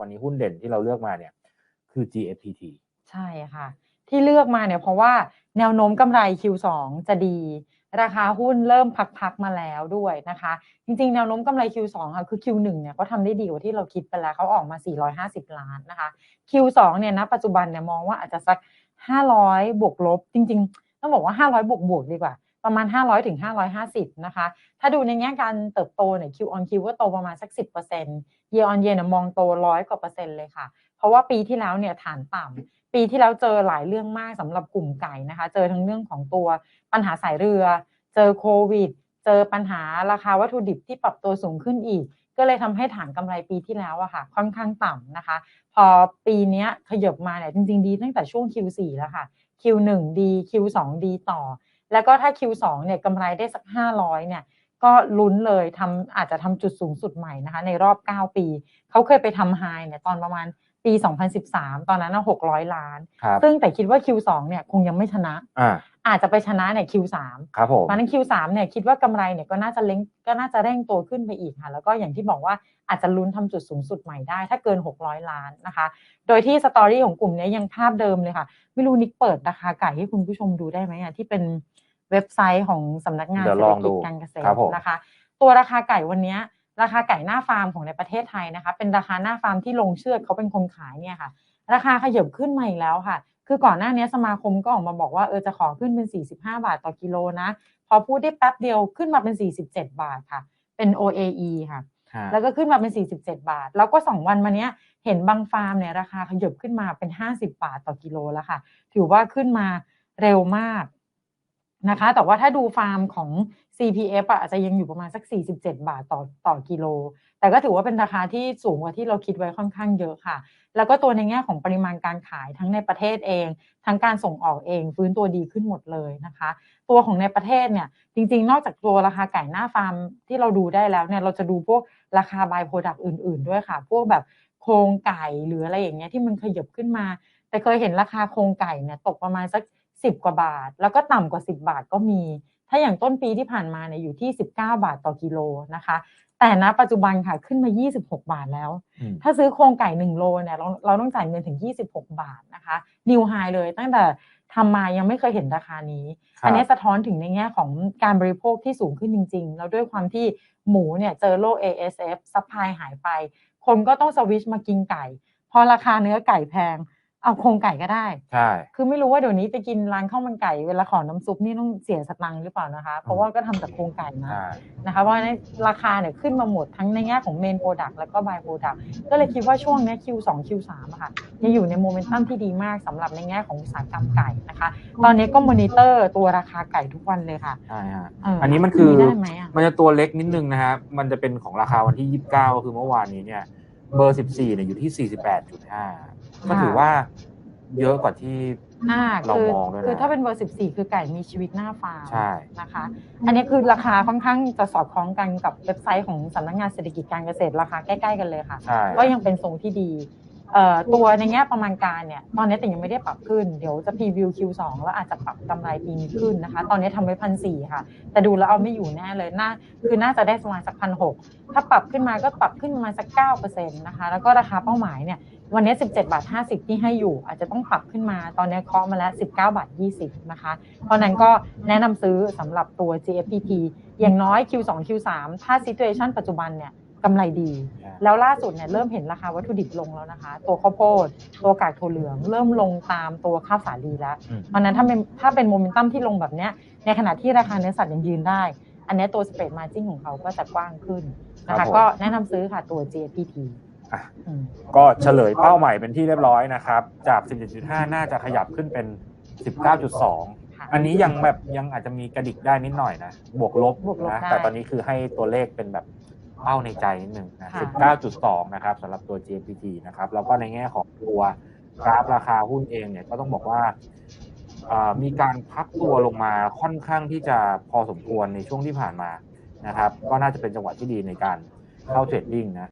วันนี้หุ้นเด่นที่เราเลือกมาเนี่ยคือ GFPT ใช่ค่ะ ที่เลือกมาเนี่ยเพราะว่าแนวโน้มกำไร Q2 จะดี ราคาหุ้นเริ่มพักๆมาแล้วด้วยนะคะ จริงๆ แนวโน้มกำไร Q2 ค่ะคือ Q1 เนี่ยเขาทำได้ดีกว่าที่เราคิดไปแล้วเขาออกมา 450 ล้านนะคะ Q2 เนี่ยณปัจจุบันเนี่ยมองว่าอาจจะสัก 500 บวกลบ จริง ๆ ต้องบอกว่า 500 บวกบวกดีกว่า ประมาณ 500ถึง550 นะคะ ถ้าดูในแง่การเติบโตเนี่ย Q on Q ก็โตประมาณสัก 10% year on year เนี่ยมองโตร้อยกว่าเปอร์เซ็นต์เลยค่ะ เพราะว่าปีที่แล้วเนี่ยฐานต่ำปีที่แล้วเจอหลายเรื่องมากสำหรับกลุ่มไก่นะคะ เจอทั้งเรื่องของตัวปัญหาสายเรือ เจอโควิด เจอปัญหาราคาวัตถุดิบที่ปรับตัวสูงขึ้นอีก ก็เลยทำให้ฐานกำไรปีที่แล้วอะค่ะ ค่อนข้างต่ำนะคะ พอปีนี้ขยบมาเนี่ยจริง ๆ ดีตั้งแต่ช่วง Q4 แล้วค่ะ Q1 ดี Q2 ดีต่อ แล้วก็ถ้า Q2 เนี่ยกำไรได้สัก 500 เนี่ย ก็ลุ้นเลยทำอาจจะทำจุดสูงสุดใหม่นะคะ ในรอบ 9 ปี เขาเคยไปทำไฮเนี่ยตอนประมาณปี 2013 ตอนนั้นนะ600 ล้านครับซึ่งแต่คิดว่า Q2 เนี่ยคงยังไม่ชนะอ่าอาจจะไปชนะเนี่ย Q3 ครับผมเพราะฉะนั้น Q3 เนี่ยคิดว่ากำไรเนี่ยก็น่าจะเล้งก็น่าจะเร่งตัวขึ้นไปอีกค่ะ แล้วก็อย่างที่บอกว่าอาจจะลุ้นทำจุดสูงสุดใหม่ได้ ถ้าเกิน 600 ล้านนะคะ โดยที่สตอรี่ของกลุ่มเนี้ยยังภาพเดิมเลยค่ะ ไม่รู้นิกเปิดราคาไก่ให้คุณผู้ชมดูได้ไหมอะที่เป็น เว็บไซต์ของสำนักงานเดี๋ยวเศรลษองฐดูกิจการเกษตครัรบผมนะคะ ตัวราคาไก่วันเนี้ยราคาไก่หน้าฟาร์มของในประเทศไทยนะคะ เป็นราคาหน้าฟาร์มที่ลงเชือดเขาเป็นคนขายเนี่ยค่ะ ราคาขยับขึ้นมาอีกแล้วค่ะ คือก่อนหน้านี้สมาคมก็ออกมาบอกว่าเออจะขอขึ้นเป็น 45 บาทต่อกิโลนะ พอพูดได้แป๊บเดียวขึ้นมาเป็น 47 บาทค่ะ เป็น OAE ค่ะฮะแล้วก็ขึ้นมาเป็น 47 บาท แล้วก็ 2 วันมาเนี้ยเห็นบางฟาร์มเนี่ยราคาขยับขึ้นมาเป็น 50 บาทต่อกิโลแล้วค่ะ ถือว่าขึ้นมาเร็วมาก นะคะ แต่ว่าถ้าดูฟาร์มของ CPF อะอาจจะยังอยู่ประมาณสัก 47 บาทต่อต่อกิโล แต่ก็ถือว่าเป็นราคาที่สูงกว่าที่เราคิดไว้ค่อนข้างเยอะค่ะ แล้วก็ตัวในแง่ของปริมาณการขายทั้งในประเทศเอง ทั้งการส่งออกเองฟื้นตัวดีขึ้นหมดเลยนะคะ ตัวของในประเทศเนี่ยจริงๆ นอกจากตัวราคาไก่หน้าฟาร์มที่เราดูได้แล้วเนี่ยเราจะดูพวกราคาบายโปรดักต์อื่น ๆ ด้วยค่ะ พวกแบบโครงไก่หรืออะไรอย่างเงี้ยที่มันขยับขึ้นมา แต่เคยเห็นราคาโครงไก่เนี่ยตกประมาณสัก 10 กว่าบาท แล้วก็ต่ำกว่า 10 บาทก็มี ถ้าอย่างต้นปีที่ผ่านมาเนี่ยอยู่ที่ 19 บาทต่อกิโลนะคะ แต่ณปัจจุบันค่ะขึ้นมา 26 บาทแล้วอืมถ้าซื้อโครงไก่1โลเนี่ยเราเราต้องจ่ายเงินถึง 26 บาทนะคะนิวไฮเลยตั้งแต่ทำมายังไม่เคยเห็นราคานี้ครับอันนี้สะท้อนถึงในแง่ของการบริโภคที่สูงขึ้นจริง ๆ แล้วด้วยความที่หมูเนี่ยเจอโรค ASF ซัพพลายหายไป คนก็ต้องสวิชมากินไก่ พอราคาเนื้อไก่แพง เอาโครงไก่ก็ได้ ใช่ คือไม่รู้ว่าเดี๋ยวนี้ไปกินร้านข้าวมันไก่เวลาขอน้ำซุปนี่ต้องเสียสตังค์หรือเปล่านะคะ เพราะว่าก็ทำจากโครงไก่นะใช่นะคะ เพราะฉะนั้นราคาเนี่ยขึ้นมาหมดทั้งในแง่ของเมนโปรดักต์แล้วก็บายโปรดักต์ก็เลยคิดว่าช่วงเนี้ย Q2 Q3 อะค่ะยังอยู่ในโมเมนตัมที่ดีมากสำหรับในแง่ของอุตสาหกรรมไก่นะคะ ตอนนี้ก็มอนิเตอร์ตัวราคาไก่ทุกวันเลยค่ะใช่ฮะเอันนี้มันคือได้ไหมอะมันจะตัวเล็กนิดนึงนะฮะมันจะเป็นของราคาวันที่ 29ก็คือเมื่อวานนี้เนี่ย เบอร์ 14เนี่ยอยู่ที่ 48.5 ก็ถือว่าเยอะกว่าที่อ่าเราคือมองด้วยนะคือถ้าเป็นเบอร์ 14 คือไก่มีชีวิตหน้าฟาร์มใช่ นะคะ อันนี้คือราคาค่อนข้างจะสอดคล้องกันกับเว็บไซต์ของสำนักงานเศรษฐกิจการเกษตรราคาใกล้ ๆ กันเลยค่ะ ใช่ ก็ยังเป็นทรงที่ดีเอ่อ ตัวในแง่ประมาณการเนี่ยตอนนี้แต่ยังไม่ได้ปรับขึ้นเดี๋ยวจะพรีวิว Q2 แล้วอาจจะปรับกำไรปีนี้ขึ้นนะคะ ตอนนี้ทำไว้พันสี่ค่ะ แต่ดูแล้วเอาไม่อยู่แน่เลยน่าคือน่าจะได้ประมาณสักพันหกถ้าปรับขึ้นมาก็ปรับขึ้นมาสักเก้าเปอร์เซ็นต์นะคะแล้วก็ราคาเป้าหมายเนี่ยวันนี้ 17 บาท 50 ที่ให้อยู่ อาจจะต้องปรับขึ้นมาตอนนี้เคาะมาแล้ว 19 บาท 20 นะคะ เพราะนั้นก็แนะนำซื้อสำหรับตัว GFPT อย่างน้อย Q2 Q3 ถ้า situation ปัจจุบันเนี่ย กำไรดี แล้วล่าสุดเนี่ยเริ่มเห็นราคาวัตถุดิบลงแล้วนะคะ ตัวข้าวโพด ตัวกากถั่วเหลือง เริ่มลงตามตัวข้าวสาลีแล้วอืมเพราะฉะนั้นถ้าเป็นถ้าเป็นโมเมนตัมที่ลงแบบเนี้ยในขณะที่ราคาเนื้อสัตว์ยังยืนได้ อันเนี้ยตัวสเปรดมาจิ้งของเขาก็จะกว้างขึ้นนะครัคะบผมก็แนะนำซื้อค่ะตัว GFPT อะอืมก็เฉลยเป้าใหม่เป็นที่เรียบร้อยนะครับ จาก 17.5 น่าจะขยับขึ้นเป็น 19.2ค่ะอันนี้ยังแบบยังอาจจะมีกระดิกได้นิดหน่อยนะ บวกลบบวกลบนะได้แต่ตอนนี้คือให้ตัวเลขเป็นแบบ เป้าในใจนิดนึงนะค่ะ19.2 นะครับสำหรับตัว GPT นะครับ แล้วก็ในแง่ของตัวกราฟราคาหุ้นเองเนี่ยก็ต้องบอกว่าเอ่อมีการพักตัวลงมาค่อนข้างที่จะพอสมควรในช่วงที่ผ่านมานะครับ ก็น่าจะเป็นจังหวะที่ดีในการเข้าเทรดดิ้งนะ